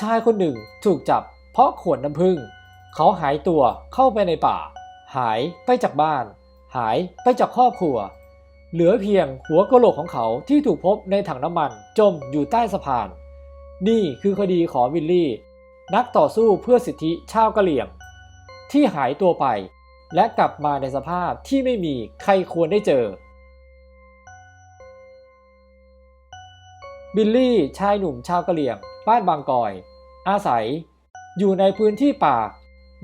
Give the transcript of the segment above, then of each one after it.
ชายคนหนึ่งถูกจับ เพราะขวดน้ำผึ้งเขาหายตัวเข้าไปในป่า หายไปจากบ้าน หายไปจากครอบครัว เหลือเพียงหัวกะโหลกของเขาที่ถูกพบในถังน้ำมันจมอยู่ใต้สะพาน นี่คือคดีของวิลลี่ นักต่อสู้เพื่อสิทธิชาวกะเหรี่ยง ที่หายตัวไป และกลับมาในสภาพที่ไม่มีใครควรได้เจอบิลลี่ชายหนุ่มชาวกะเหรี่ยง บ้านบางกอย อาศัย อยู่ในพื้นที่ป่า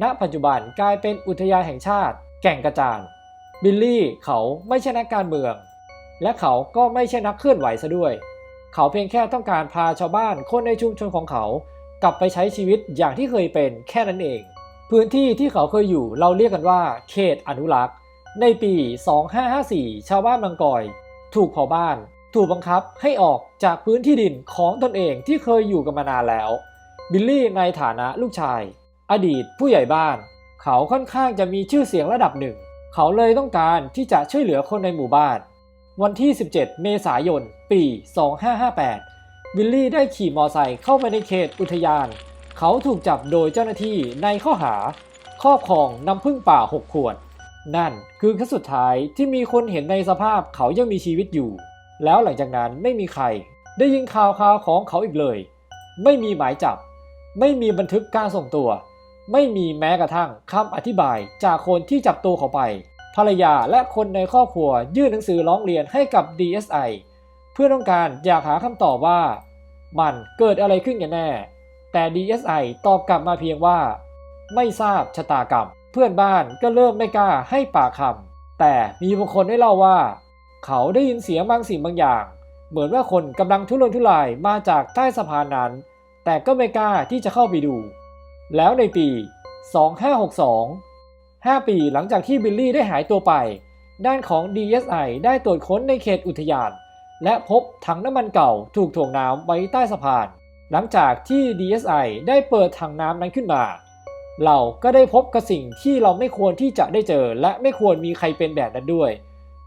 ณ ปัจจุบันกลายเป็นอุทยานแห่งชาติ แก่งกระจาน บิลลี่เขาไม่ใช่นักการเมือง และเขาก็ไม่ใช่นักเคลื่อนไหวซะด้วย เขาเพียงแค่ต้องการพาชาวบ้านคนในชุมชนของเขา กลับไปใช้ชีวิตอย่างที่เคยเป็นแค่นั้นเอง พื้นที่ที่เขาเคยอยู่เราเรียกกันว่า เขตอนุรักษ์ ในปี 2554 ชาวบ้านบางกอย ถูกเผาบ้านถูกบังคับให้ออกจากพื้นที่ดินของตนเองที่เคยอยู่กันมานานแล้ว บิลลี่ในฐานะลูกชาย อดีตผู้ใหญ่บ้าน เขาค่อนข้างจะมีชื่อเสียงระดับหนึ่ง เขาเลยต้องการที่จะช่วยเหลือคนในหมู่บ้าน วันที่ 17 เมษายน ปี 2558 บิลลี่ได้ขี่มอไซค์เข้าไปในเขตอุทยาน เขาถูกจับโดยเจ้าหน้าที่ในข้อหา ครอบครองน้ำผึ้งป่า 6 ขวด นั่นคือครั้งสุดท้ายที่มีคนเห็นในสภาพเขายังมีชีวิตอยู่ แล้วหลังจากนั้นไม่มีใคร ได้ยินข่าวข่าวของเขาอีกเลย ไม่มีหมายจับ ไม่มีบันทึกการส่งตัว ไม่มีแม้กระทั่งคำอธิบายจากคนที่จับตัวเขาไป ภรรยาและคนในครอบครัวยื่นหนังสือร้องเรียนให้กับ DSI เพื่อต้องการอยากหาคำตอบว่า มันเกิดอะไรขึ้นกันแน่ แต่ DSI ตอบกลับมาเพียงว่า ไม่ทราบชะตากรรม เพื่อนบ้านก็เริ่มไม่กล้าให้ปากคำแต่มีบางคนได้เล่าว่า เขาได้ยินเสียงบางสิ่งบางอย่าง เหมือนว่าคนกำลังทุรนทุรายมาจากใต้สะพานนั้น แต่ก็ไม่กล้าที่จะเข้าไปดู แล้วในปี 2562 5 ปีหลังจากที่บิลลี่ได้หายตัวไป ด้านของ DSI ได้ตรวจค้นในเขตอุทยาน และพบถังน้ำมันเก่าถูกถ่วงน้ำไว้ใต้สะพาน หลังจากที่ DSI ได้เปิดถังน้ำนั้นขึ้นมา เราก็ได้พบกับสิ่งที่เราไม่ควรที่จะได้เจอ และไม่ควรมีใครเป็นแบบนั้นด้วย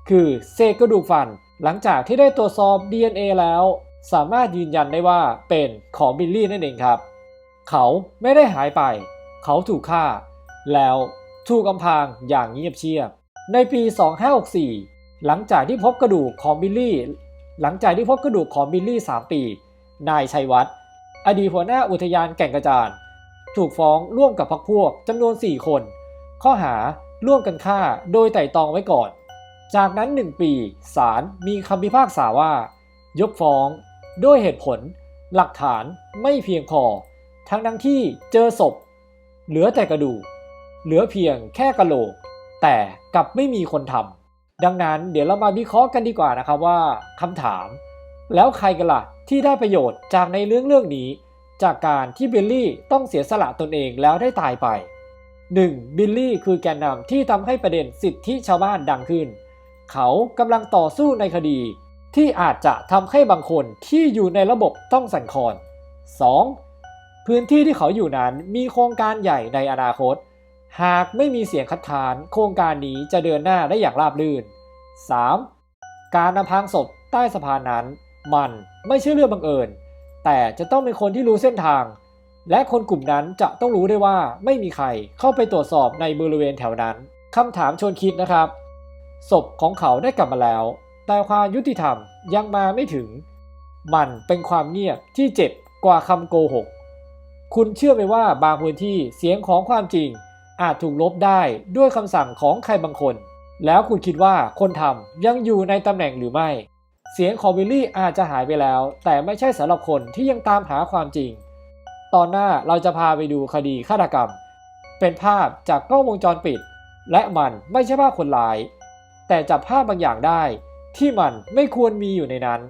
คือเศษกระดูกฟันหลังจากที่ได้ตรวจสอบ DNA แล้ว สามารถยืนยันได้ว่าเป็นของบิลลี่นั่นเองครับ เขาไม่ได้หายไป เขาถูกฆ่า แล้วถูกอำพรางอย่างเงียบเชียบ ในปี 2564 หลังจากที่พบกระดูกของบิลลี่ หลังจากที่พบกระดูกของบิลลี่ 3 ปี นายชัยวัฒน์อดีตหัวหน้าอุทยานแก่งกระจานถูกฟ้องร่วมกับพรรคพวกจำนวน 4 คน ข้อหาร่วมกันฆ่าโดยไต่ตองไว้ก่อน จากนั้น 1 ปีศาลมีคำพิพากษาว่า ยกฟ้อง ด้วยเหตุผล หลักฐานไม่เพียงพอ ทั้งทั้งที่เจอศพ เหลือแต่กระดูก เหลือเพียงแค่กะโหลก แต่กลับไม่มีคนทำดังนั้นเดี๋ยวเรามาวิเคราะห์กันดีกว่านะครับว่าคำถาม แล้วใครกันล่ะที่ได้ประโยชน์จากในเรื่องเรื่องนี้ จากการที่บิลลี่ต้องเสียสละตนเองแล้วได้ตายไป 1. บิลลี่คือแกนนำที่ทำให้ประเด็นสิทธิชาวบ้านดังขึ้น เขากำลังต่อสู้ในคดี ที่อาจจะทำให้บางคนที่อยู่ในระบบต้องสั่นคลอน 2. พื้นที่ที่เขาอยู่นั้นมีโครงการใหญ่ในอนาคต หากไม่มีเสียงคัดค้านโครงการนี้จะเดินหน้าได้อย่างราบรื่น 3. การนำพางศพใต้สะพานนั้น มันไม่ใช่เรื่องบังเอิญ แต่จะต้องเป็นคนที่รู้เส้นทาง และคนกลุ่มนั้นจะต้องรู้ได้ว่าไม่มีใครเข้าไปตรวจสอบในบริเวณแถวนั้นคำถามชวนคิดนะครับ ศพของเขาได้กลับมาแล้ว แต่ความยุติธรรมยังมาไม่ถึง มันเป็นความเงียบที่เจ็บกว่าคำโกหก คุณเชื่อไหมว่าบางพื้นที่เสียงของความจริงอาจถูกลบได้ด้วยคำสั่งของใครบางคน แล้วคุณคิดว่าคนทำยังอยู่ในตำแหน่งหรือไม่ เสียงของวิลลี่อาจจะหายไปแล้ว แต่ไม่ใช่สำหรับคนที่ยังตามหาความจริง ตอนหน้าเราจะพาไปดูคดีฆาตกรรม เป็นภาพจากกล้องวงจรปิด และมันไม่ใช่ภาพคนร้าย แต่จับภาพบางอย่างได้ ที่มันไม่ควรมีอยู่ในนั้น